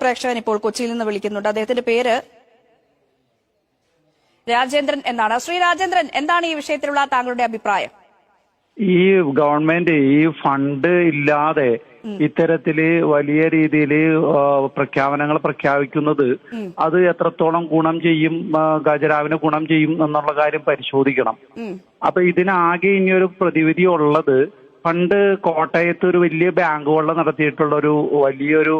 പ്രേക്ഷകൻ ഇപ്പോൾ കൊച്ചിയിൽ നിന്ന് വിളിക്കുന്നുണ്ട്. അദ്ദേഹത്തിന്റെ പേര് രാജേന്ദ്രൻ എന്നാണ്. ശ്രീ രാജേന്ദ്രൻ എന്താണ് ഈ വിഷയത്തിലുള്ള താങ്കളുടെ അഭിപ്രായം? ഈ ഗവൺമെന്റ് ഈ ഫണ്ട് ഇല്ലാതെ ഇത്തരത്തിൽ വലിയ രീതിയിൽ പ്രഖ്യാപനങ്ങൾ പ്രഖ്യാപിക്കുന്നത് അത് എത്രത്തോളം ഗുണം ചെയ്യും ഗജരാവിന് ഗുണം ചെയ്യും എന്നുള്ള കാര്യം പരിശോധിക്കണം. അപ്പൊ ഇതിനാകെ ഇനി ഒരു പ്രതിവിധി ഉള്ളത് പണ്ട് കോട്ടയത്ത് ഒരു വലിയ ബാങ്ക് വെള്ളം നടത്തിയിട്ടുള്ള ഒരു വലിയൊരു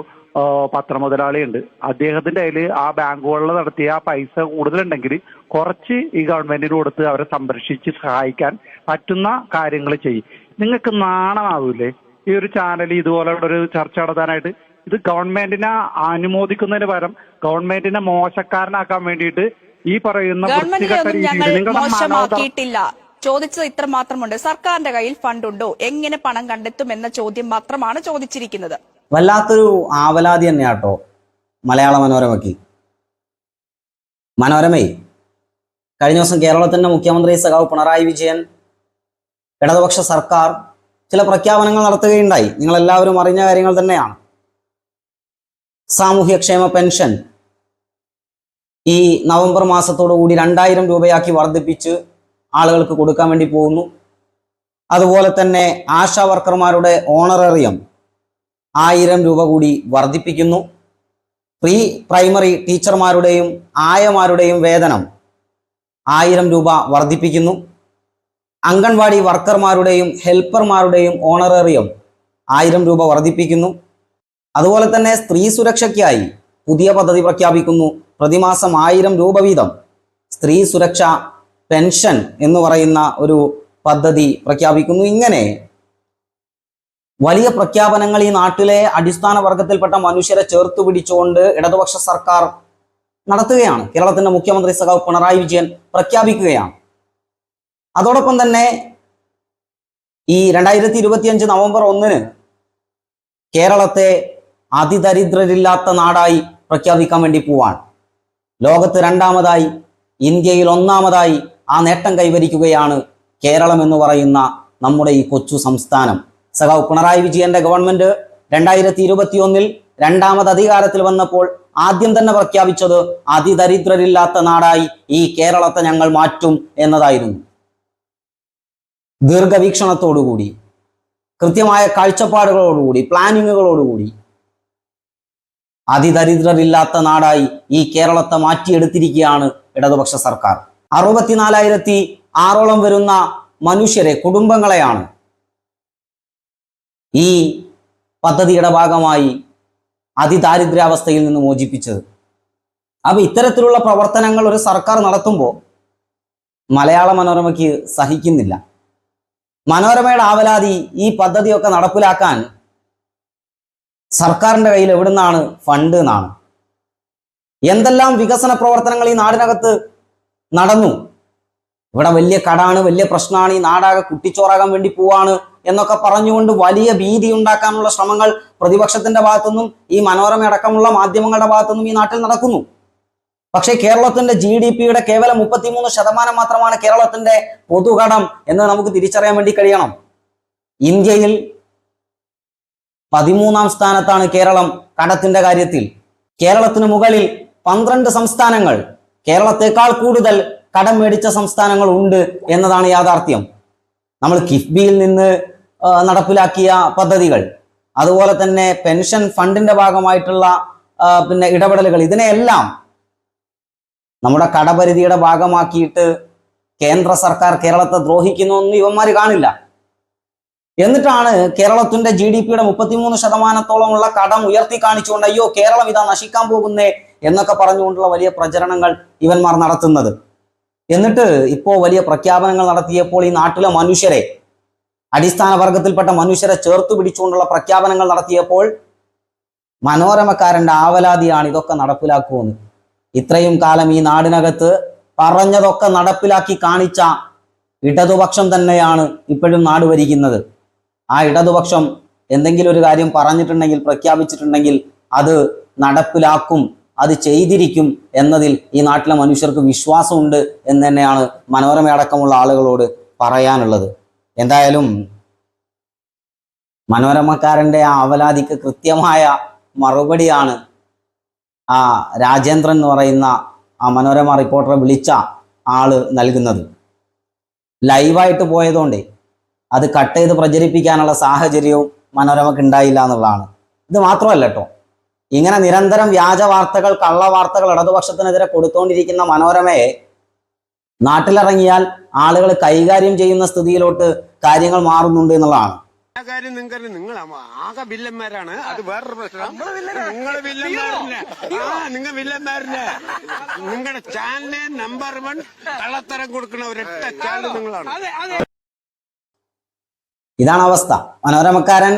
പത്രമുതലാളിയുണ്ട്. അദ്ദേഹത്തിന്റെ കയ്യിൽ ആ ബാങ്കുകളിൽ നടത്തിയ ആ പൈസ കൂടുതലുണ്ടെങ്കിൽ കുറച്ച് ഈ ഗവൺമെന്റിന് കൊടുത്ത് അവരെ സംരക്ഷിച്ച് സഹായിക്കാൻ പറ്റുന്ന കാര്യങ്ങൾ ചെയ്യും. നിങ്ങൾക്ക് നാണമാവൂലേ? ഈ ഒരു ചാനൽ ഇതുപോലുള്ള ഒരു ചർച്ച നടത്താനായിട്ട് ഇത് ഗവൺമെന്റിനെ അനുമോദിക്കുന്നതിന് പകരം ഗവൺമെന്റിനെ മോശക്കാരനാക്കാൻ വേണ്ടിയിട്ട് ഈ പറയുന്ന മോശമാക്കിയിട്ടില്ല. ചോദിച്ചത് ഇത്ര മാത്രമുണ്ട്. സർക്കാരിന്റെ കയ്യിൽ ഫണ്ടുണ്ടോ എങ്ങനെ പണം കണ്ടെത്തും എന്ന ചോദ്യം മാത്രമാണ് ചോദിച്ചിരിക്കുന്നത്. വല്ലാത്തൊരു ആവലാതി തന്നെയാട്ടോ മലയാള മനോരമയ്ക്ക്. മനോരമയെ കഴിഞ്ഞ ദിവസം കേരളത്തിന്റെ മുഖ്യമന്ത്രി സഖാവ് പിണറായി വിജയൻ ഇടതുപക്ഷ സർക്കാർ ചില പ്രഖ്യാപനങ്ങൾ നടത്തുകയുണ്ടായി. നിങ്ങൾ എല്ലാവരും അറിഞ്ഞ കാര്യങ്ങൾ തന്നെയാണ്. സാമൂഹ്യക്ഷേമ പെൻഷൻ ഈ നവംബർ കൂടി രണ്ടായിരം രൂപയാക്കി വർദ്ധിപ്പിച്ച് ആളുകൾക്ക് കൊടുക്കാൻ വേണ്ടി പോകുന്നു. അതുപോലെ തന്നെ ആശാ വർക്കർമാരുടെ ഓണറേറിയം ആയിരം രൂപ കൂടി വർദ്ധിപ്പിക്കുന്നു. പ്രീ പ്രൈമറി ടീച്ചർമാരുടെയും ആയമാരുടെയും വേതനം ആയിരം രൂപ വർദ്ധിപ്പിക്കുന്നു. അംഗൻവാടി വർക്കർമാരുടെയും ഹെൽപ്പർമാരുടെയും ഓണറേറിയം ആയിരം രൂപ വർദ്ധിപ്പിക്കുന്നു. അതുപോലെ തന്നെ സ്ത്രീ സുരക്ഷയ്ക്കായി പുതിയ പദ്ധതി പ്രഖ്യാപിക്കുന്നു. പ്രതിമാസം ആയിരം രൂപ വീതം സ്ത്രീ സുരക്ഷ പെൻഷൻ എന്ന് പറയുന്ന ഒരു പദ്ധതി പ്രഖ്യാപിക്കുന്നു. ഇങ്ങനെ വലിയ പ്രഖ്യാപനങ്ങൾ ഈ നാട്ടിലെ അടിസ്ഥാന വർഗത്തിൽപ്പെട്ട മനുഷ്യരെ ചേർത്ത് പിടിച്ചുകൊണ്ട് ഇടതുപക്ഷ സർക്കാർ നടത്തുകയാണ്. കേരളത്തിന്റെ മുഖ്യമന്ത്രി സഖാവ് പിണറായി വിജയൻ പ്രഖ്യാപിക്കുകയാണ്. അതോടൊപ്പം തന്നെ ഈ രണ്ടായിരത്തി ഇരുപത്തിയഞ്ച് നവംബർ ഒന്നിന് കേരളത്തെ അതിദരിദ്രരില്ലാത്ത നാടായി പ്രഖ്യാപിക്കാൻ വേണ്ടി പോവാണ്. ലോകത്ത് രണ്ടാമതായി ഇന്ത്യയിൽ ഒന്നാമതായി ആ നേട്ടം കൈവരിക്കുകയാണ് കേരളം എന്ന് പറയുന്ന നമ്മുടെ ഈ കൊച്ചു സംസ്ഥാനം. സഖാവ് പിണറായി വിജയന്റെ ഗവൺമെന്റ് രണ്ടായിരത്തി ഇരുപത്തി ഒന്നിൽ രണ്ടാമത് അധികാരത്തിൽ വന്നപ്പോൾ ആദ്യം തന്നെ പ്രഖ്യാപിച്ചത് അതിദരിദ്രരില്ലാത്ത നാടായി ഈ കേരളത്തെ ഞങ്ങൾ മാറ്റും എന്നതായിരുന്നു. ദീർഘവീക്ഷണത്തോടുകൂടി കൃത്യമായ കാഴ്ചപ്പാടുകളോടുകൂടി പ്ലാനിങ്ങുകളോടുകൂടി അതിദരിദ്രരില്ലാത്ത നാടായി ഈ കേരളത്തെ മാറ്റിയെടുത്തിരിക്കുകയാണ് ഇടതുപക്ഷ സർക്കാർ. അറുപത്തിനാലായിരത്തി ആറോളം വരുന്ന മനുഷ്യരെ കുടുംബങ്ങളെയാണ് ഈ പദ്ധതിയുടെ ഭാഗമായി അതിദാരിദ്ര്യാവസ്ഥയിൽ നിന്ന് മോചിപ്പിച്ചത്. അപ്പൊ ഇത്തരത്തിലുള്ള പ്രവർത്തനങ്ങൾ ഒരു സർക്കാർ നടത്തുമ്പോൾ മലയാള മനോരമയ്ക്ക് സഹിക്കുന്നില്ല. മനോരമയുടെ ആവലാതി ഈ പദ്ധതിയൊക്കെ നടപ്പിലാക്കാൻ സർക്കാരിന്റെ കയ്യിൽ എവിടുന്നാണ് ഫണ്ട് എന്നാണ്. എന്തെല്ലാം വികസന പ്രവർത്തനങ്ങൾ ഈ നാടിനകത്ത് നടന്നു? ഇവിടെ വലിയ കടാണ് വലിയ പ്രശ്നമാണ് ഈ നാടാകെ കുട്ടിച്ചോറാകാൻ വേണ്ടി പോവാണ്. എന്നൊക്കെ പറഞ്ഞുകൊണ്ട് വലിയ ഭീതി ഉണ്ടാക്കാനുള്ള ശ്രമങ്ങൾ പ്രതിപക്ഷത്തിന്റെ ഭാഗത്തുനിന്നും ഈ മനോരമ അടക്കമുള്ള മാധ്യമങ്ങളുടെ ഭാഗത്തുനിന്നും ഈ നാട്ടിൽ നടക്കുന്നു. പക്ഷേ കേരളത്തിന്റെ ജി ഡി പിയുടെ കേവലം മുപ്പത്തിമൂന്ന് ശതമാനം മാത്രമാണ് കേരളത്തിന്റെ പൊതുകടം എന്ന് നമുക്ക് തിരിച്ചറിയാൻ വേണ്ടി കഴിയണം. ഇന്ത്യയിൽ പതിമൂന്നാം സ്ഥാനത്താണ് കേരളം കടത്തിന്റെ കാര്യത്തിൽ. കേരളത്തിന് മുകളിൽ പന്ത്രണ്ട് സംസ്ഥാനങ്ങൾ കേരളത്തെക്കാൾ കൂടുതൽ കടം മേടിച്ച സംസ്ഥാനങ്ങൾ ഉണ്ട് എന്നതാണ് യാഥാർത്ഥ്യം. നമ്മൾ കിഫ്ബിയിൽ നിന്ന് നടപ്പിലാക്കിയ പദ്ധതികൾ. അതുപോലെ തന്നെ പെൻഷൻ ഫണ്ടിന്റെ ഭാഗമായിട്ടുള്ള പിന്നെ ഇടപെടലുകൾ. ഇതിനെയെല്ലാം നമ്മുടെ കടപരിധിയുടെ ഭാഗമാക്കിയിട്ട് കേന്ദ്ര സർക്കാർ കേരളത്തെ ദ്രോഹിക്കുന്നു എന്ന് ഇവന്മാർ കാണില്ല. എന്നിട്ടാണ് കേരളത്തിന്റെ ജി ഡി പിയുടെ മുപ്പത്തിമൂന്ന് ശതമാനത്തോളമുള്ള കടം ഉയർത്തി കാണിച്ചുകൊണ്ട് അയ്യോ കേരളം ഇതാ നശിക്കാൻ പോകുന്നേ എന്നൊക്കെ പറഞ്ഞുകൊണ്ടുള്ള വലിയ പ്രചരണങ്ങൾ ഇവന്മാർ നടത്തുന്നത്. എന്നിട്ട് ഇപ്പോ വലിയ പ്രഖ്യാപനങ്ങൾ നടത്തിയപ്പോൾ ഈ നാട്ടിലെ മനുഷ്യരെ അടിസ്ഥാന വർഗത്തിൽപ്പെട്ട മനുഷ്യരെ ചേർത്ത് പിടിച്ചുകൊണ്ടുള്ള പ്രഖ്യാപനങ്ങൾ നടത്തിയപ്പോൾ മനോരമക്കാരന്റെ ആവലാതിയാണ് ഇതൊക്കെ നടപ്പിലാക്കുമെന്ന്. ഇത്രയും കാലം ഈ നാടിനകത്ത് പറഞ്ഞതൊക്കെ നടപ്പിലാക്കി കാണിച്ച ഇടതുപക്ഷം തന്നെയാണ് ഇപ്പോഴും നാട് ഭരിക്കുന്നത്. ആ ഇടതുപക്ഷം എന്തെങ്കിലും ഒരു കാര്യം പറഞ്ഞിട്ടുണ്ടെങ്കിൽ പ്രഖ്യാപിച്ചിട്ടുണ്ടെങ്കിൽ അത് നടപ്പിലാക്കും അത് ചെയ്തിരിക്കും എന്നതിൽ ഈ നാട്ടിലെ മനുഷ്യർക്ക് വിശ്വാസമുണ്ട് എന്ന് തന്നെയാണ് മനോരമയടക്കമുള്ള ആളുകളോട് പറയാനുള്ളത്. എന്തായാലും മനോരമക്കാരന്റെ ആ അവലാതിക്ക് കൃത്യമായ മറുപടിയാണ് ആ രാജേന്ദ്രൻ എന്ന് പറയുന്ന ആ മനോരമ റിപ്പോർട്ടറെ വിളിച്ച ആൾ നൽകുന്നത്. ലൈവായിട്ട് പോയതുകൊണ്ട് അത് കട്ട് ചെയ്ത് പ്രചരിപ്പിക്കാനുള്ള സാഹചര്യവും മനോരമക്ക് ഉണ്ടായില്ല എന്നുള്ളതാണ്. ഇത് മാത്രമല്ല കേട്ടോ. ഇങ്ങനെ നിരന്തരം വ്യാജ വാർത്തകൾ കള്ള വാർത്തകൾ ഇടതുപക്ഷത്തിനെതിരെ കൊടുത്തുകൊണ്ടിരിക്കുന്ന മനോരമയെ നാട്ടിലിറങ്ങിയാൽ ആളുകൾ കൈകാര്യം ചെയ്യുന്ന സ്ഥിതിയിലോട്ട് കാര്യങ്ങൾ മാറുന്നുണ്ട് എന്നുള്ളതാണ്. കാര്യം നിങ്ങൾക്ക് നിങ്ങൾ ആകെ വില്ലന്മാരാണ്. അത് വേറൊരു പ്രശ്നം. നിങ്ങൾ വില്ലന്മാരില്ല? ആ നിങ്ങൾ വില്ലന്മാരില്ല? നിങ്ങളുടെ ചാനലിന് നമ്പർ വൺ കള്ളത്തരം കൊടുക്കുന്ന ഒരൊറ്റ ചാനൽ നിങ്ങളാണ്. ഇതാണ് അവസ്ഥ. മനോരമക്കാരൻ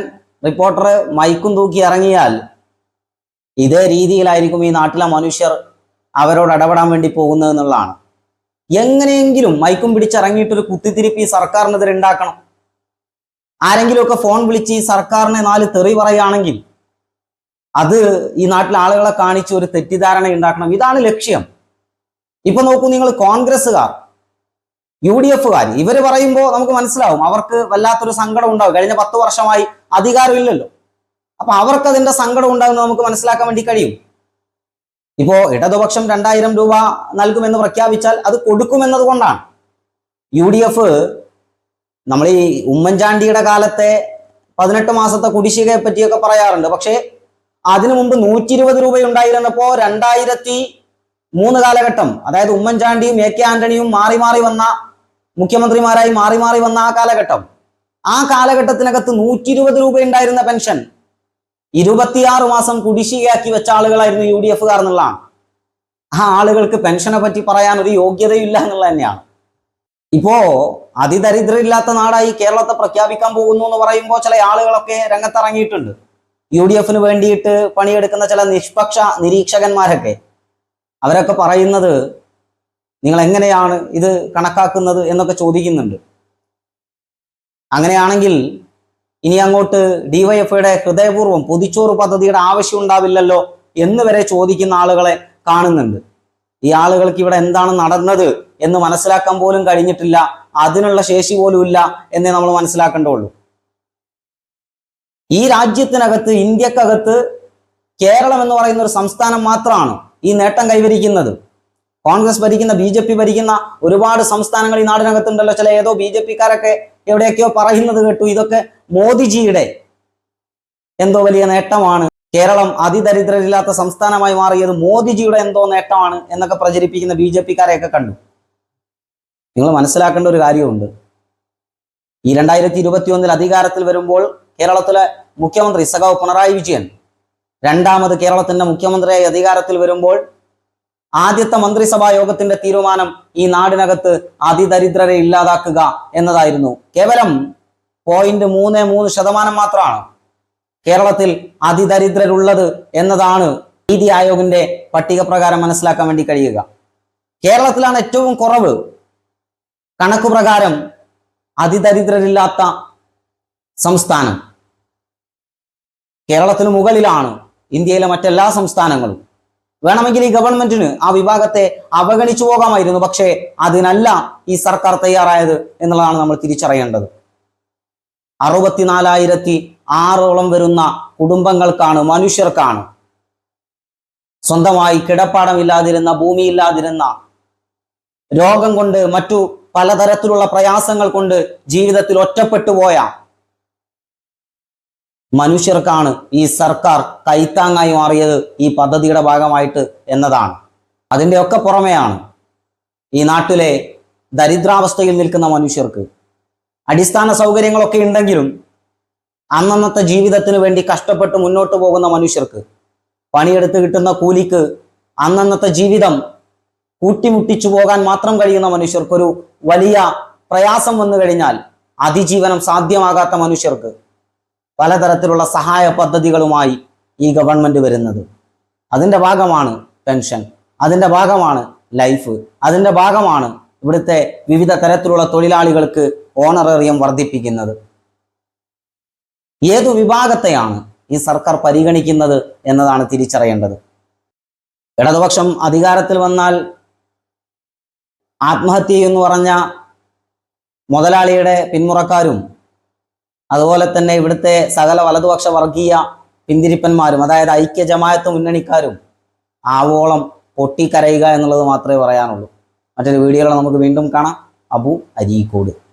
റിപ്പോർട്ടർ മൈക്കും തൂക്കി ഇറങ്ങിയാൽ ഇതേ രീതിയിലായിരിക്കും ഈ നാട്ടിലെ മനുഷ്യർ അവരോട് ഇടപെടാൻ വേണ്ടി പോകുന്നത് എന്നുള്ളതാണ്. എങ്ങനെയെങ്കിലും മൈക്കും പിടിച്ചിറങ്ങിയിട്ടൊരു കുത്തിത്തിരിപ്പ് ഈ സർക്കാരിനെതിരെ ഉണ്ടാക്കണം. ആരെങ്കിലുമൊക്കെ ഫോൺ വിളിച്ച് ഈ സർക്കാരിനെ നാല് തെറി പറയുകയാണെങ്കിൽ അത് ഈ നാട്ടിലെ ആളുകളെ കാണിച്ച് ഒരു തെറ്റിദ്ധാരണ ഉണ്ടാക്കണം. ഇതാണ് ലക്ഷ്യം. ഇപ്പൊ നോക്കൂ നിങ്ങൾ കോൺഗ്രസ്സുകാർ യു ഡി എഫുകാർ ഇവർ പറയുമ്പോൾ നമുക്ക് മനസ്സിലാവും അവർക്ക് വല്ലാത്തൊരു സങ്കടം ഉണ്ടാവും. കഴിഞ്ഞ പത്ത് വർഷമായി അധികാരമില്ലല്ലോ. അപ്പൊ അവർക്ക് അതിന്റെ സങ്കടം ഉണ്ടാകുന്ന നമുക്ക് മനസ്സിലാക്കാൻ വേണ്ടി കഴിയും. ഇപ്പോ ഇടതുപക്ഷം രണ്ടായിരം രൂപ നൽകുമെന്ന് പ്രഖ്യാപിച്ചാൽ അത് കൊടുക്കുമെന്നത് കൊണ്ടാണ്. യു ഡി എഫ് നമ്മൾ ഈ ഉമ്മൻചാണ്ടിയുടെ കാലത്തെ പതിനെട്ട് മാസത്തെ കുടിശ്ശികയെ പറ്റിയൊക്കെ പറയാറുണ്ട്. പക്ഷേ അതിനു മുമ്പ് നൂറ്റി ഇരുപത് രൂപ ഉണ്ടായിരുന്നപ്പോ രണ്ടായിരത്തി മൂന്ന് കാലഘട്ടം അതായത് ഉമ്മൻചാണ്ടിയും എ കെ ആന്റണിയും മാറി മാറി വന്ന മുഖ്യമന്ത്രിമാരായി മാറി മാറി വന്ന ആ കാലഘട്ടം. ആ കാലഘട്ടത്തിനകത്ത് നൂറ്റി ഇരുപത് രൂപ ഉണ്ടായിരുന്ന പെൻഷൻ ഇരുപത്തിയാറ് മാസം കുടിശ്ശികയാക്കി വെച്ച ആളുകളായിരുന്നു യു ഡി എഫുകാർ എന്നുള്ളതാണ്. ആ ആളുകൾക്ക് പെൻഷനെ പറ്റി പറയാൻ ഒരു യോഗ്യതയില്ല എന്നുള്ളത് തന്നെയാണ്. ഇപ്പോ അതിദരിദ്രരില്ലാത്ത നാടായി കേരളത്തെ പ്രഖ്യാപിക്കാൻ പോകുന്നു എന്ന് പറയുമ്പോൾ ചില ആളുകളൊക്കെ രംഗത്തിറങ്ങിയിട്ടുണ്ട്. യു ഡി എഫിന് വേണ്ടിയിട്ട് പണിയെടുക്കുന്ന ചില നിഷ്പക്ഷ നിരീക്ഷകന്മാരൊക്കെ അവരൊക്കെ പറയുന്നത് നിങ്ങൾ എങ്ങനെയാണ് ഇത് കണക്കാക്കുന്നത് എന്നൊക്കെ ചോദിക്കുന്നുണ്ട്. അങ്ങനെയാണെങ്കിൽ ഇനി അങ്ങോട്ട് ഡിവൈഎഫ്ഐയുടെ ഹൃദയപൂർവം പൊതിച്ചോറ് പദ്ധതിയുടെ ആവശ്യം ഉണ്ടാവില്ലല്ലോ എന്ന് വരെ ചോദിക്കുന്ന ആളുകളെ കാണുന്നുണ്ട്. ഈ ആളുകൾക്ക് ഇവിടെ എന്താണ് നടന്നത് എന്ന് മനസ്സിലാക്കാൻ പോലും കഴിഞ്ഞിട്ടില്ല. അതിനുള്ള ശേഷി പോലും ഇല്ല എന്നേ നമ്മൾ മനസ്സിലാക്കേണ്ടുള്ളൂ. ഈ രാജ്യത്തിനകത്ത് ഇന്ത്യക്കകത്ത് കേരളം എന്ന് പറയുന്ന ഒരു സംസ്ഥാനം മാത്രമാണ് ഈ നേട്ടം കൈവരിക്കുന്നത്. കോൺഗ്രസ് ഭരിക്കുന്ന ബി ജെ പി ഭരിക്കുന്ന ഒരുപാട് സംസ്ഥാനങ്ങൾ ഈ നാടിനകത്തുണ്ടല്ലോ. ചില ഏതോ ബി ജെ പിക്കാരൊക്കെ എവിടെയൊക്കെയോ പറയുന്നത് കേട്ടു. ഇതൊക്കെ മോദിജിയുടെ എന്തോ വലിയ നേട്ടമാണ്. കേരളം അതിദരിദ്രരില്ലാത്ത സംസ്ഥാനമായി മാറിയത് മോദിജിയുടെ എന്തോ നേട്ടമാണ് എന്നൊക്കെ പ്രചരിപ്പിക്കുന്ന ബി ജെ കണ്ടു. നിങ്ങൾ മനസ്സിലാക്കേണ്ട ഒരു കാര്യമുണ്ട്. ഈ രണ്ടായിരത്തി ഇരുപത്തി ഒന്നിൽ അധികാരത്തിൽ വരുമ്പോൾ കേരളത്തിലെ മുഖ്യമന്ത്രി സഖാവ് പിണറായി വിജയൻ രണ്ടാമത് കേരളത്തിന്റെ മുഖ്യമന്ത്രിയായി അധികാരത്തിൽ വരുമ്പോൾ ആദ്യത്തെ മന്ത്രിസഭാ യോഗത്തിന്റെ തീരുമാനം ഈ നാടിനകത്ത് അതിദരിദ്രരെ ഇല്ലാതാക്കുക എന്നതായിരുന്നു. കേവലം പോയിന്റ് മൂന്ന് മൂന്ന് ശതമാനം മാത്രമാണ് കേരളത്തിൽ അതിദരിദ്രരുള്ളത് എന്നതാണ് നീതി ആയോഗിന്റെ പട്ടിക പ്രകാരം മനസ്സിലാക്കാൻ വേണ്ടി കഴിയുക. കേരളത്തിലാണ് ഏറ്റവും കുറവ് കണക്കു പ്രകാരം അതിദരിദ്രരില്ലാത്ത സംസ്ഥാനം. കേരളത്തിന് മുകളിലാണ് ഇന്ത്യയിലെ മറ്റെല്ലാ സംസ്ഥാനങ്ങളും. വേണമെങ്കിൽ ഈ ഗവൺമെന്റിന് ആ വിഭാഗത്തെ അവഗണിച്ചു പോകാമായിരുന്നു പക്ഷേ അതിനല്ല ഈ സർക്കാർ തയ്യാറായത് എന്നുള്ളതാണ് നമ്മൾ തിരിച്ചറിയേണ്ടത്. അറുപത്തിനാലായിരത്തി ആറോളം വരുന്ന കുടുംബങ്ങൾക്കാണ് മനുഷ്യർക്കാണ്. സ്വന്തമായി കിടപ്പാടമില്ലാതിരുന്ന ഭൂമിയില്ലാതിരുന്ന രോഗം കൊണ്ട് മറ്റു പലതരത്തിലുള്ള പ്രയാസങ്ങൾ കൊണ്ട് ജീവിതത്തിൽ ഒറ്റപ്പെട്ടു പോയ മനുഷ്യർക്കാണ് ഈ സർക്കാർ കൈത്താങ്ങായി മാറിയത് ഈ പദ്ധതിയുടെ ഭാഗമായിട്ട് എന്നതാണ്. അതിന്റെയൊക്കെ പുറമെയാണ് ഈ നാട്ടിലെ ദരിദ്രാവസ്ഥയിൽ നിൽക്കുന്ന മനുഷ്യർക്ക് അടിസ്ഥാന സൗകര്യങ്ങളൊക്കെ ഉണ്ടെങ്കിലും അന്നന്നത്തെ ജീവിതത്തിന് വേണ്ടി കഷ്ടപ്പെട്ട് മുന്നോട്ട് പോകുന്ന മനുഷ്യർക്ക് പണിയെടുത്ത് കിട്ടുന്ന കൂലിക്ക് അന്നന്നത്തെ ജീവിതം കൂട്ടിമുട്ടിച്ചു പോകാൻ മാത്രം കഴിയുന്ന മനുഷ്യർക്കൊരു വലിയ പ്രയാസം വന്നു കഴിഞ്ഞാൽ അതിജീവനം സാധ്യമാകാത്ത മനുഷ്യർക്ക് പലതരത്തിലുള്ള സഹായ പദ്ധതികളുമായി ഈ ഗവൺമെന്റ് വരുന്നത്. അതിന്റെ ഭാഗമാണ് പെൻഷൻ അതിന്റെ ഭാഗമാണ് ലൈഫ് അതിന്റെ ഭാഗമാണ് ഇവിടുത്തെ വിവിധ തരത്തിലുള്ള തൊഴിലാളികൾക്ക് ഓണറേറിയം വർദ്ധിപ്പിക്കുന്നത്. ഏതു വിഭാഗത്തെയാണ് ഈ സർക്കാർ പരിഗണിക്കുന്നത് എന്നതാണ് തിരിച്ചറിയേണ്ടത്. ഇടതുപക്ഷം അധികാരത്തിൽ വന്നാൽ ആത്മഹത്യ എന്ന് പറഞ്ഞ മുതലാളിയുടെ പിന്മുറക്കാരും അതുപോലെ തന്നെ ഇവിടുത്തെ സകല വലതുപക്ഷ വർഗീയ പിന്തിരിപ്പന്മാരും അതായത് ഐക്യ ജമായത്ത് മുന്നണിക്കാരും ആവോളം പൊട്ടിക്കരയുക എന്നുള്ളത് മാത്രമേ പറയാനുള്ളൂ. മറ്റൊരു വീഡിയോകളെ നമുക്ക് വീണ്ടും കാണാം. അബു അരീക്കോട്.